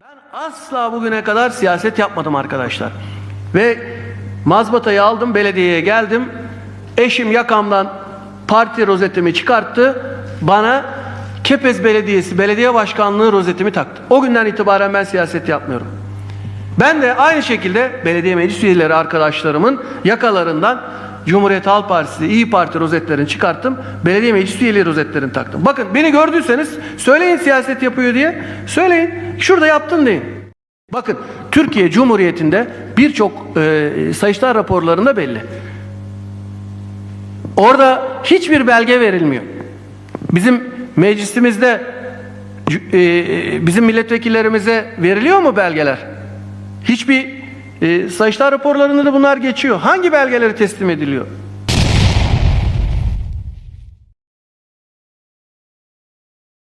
Ben asla bugüne kadar siyaset yapmadım arkadaşlar. Ve mazbatayı aldım, belediyeye geldim. Eşim yakamdan parti rozetimi çıkarttı. Bana Kepez Belediyesi Belediye Başkanlığı rozetimi taktı. O günden itibaren ben siyaset yapmıyorum. Ben de aynı şekilde belediye meclis üyeleri arkadaşlarımın yakalarından Cumhuriyet Halk Partisi, İyi Parti rozetlerini çıkarttım. Belediye meclis üyeleri rozetlerini taktım. Bakın beni gördüyseniz söyleyin siyaset yapıyor diye. Söyleyin. Şurada yaptın deyin. Bakın Türkiye Cumhuriyeti'nde birçok e, sayıştay raporlarında belli. Orada hiçbir belge verilmiyor. Bizim meclisimizde e, bizim milletvekillerimize veriliyor mu belgeler? Hiçbir e, sayıştay raporlarında da bunlar geçiyor. Hangi belgeleri teslim ediliyor?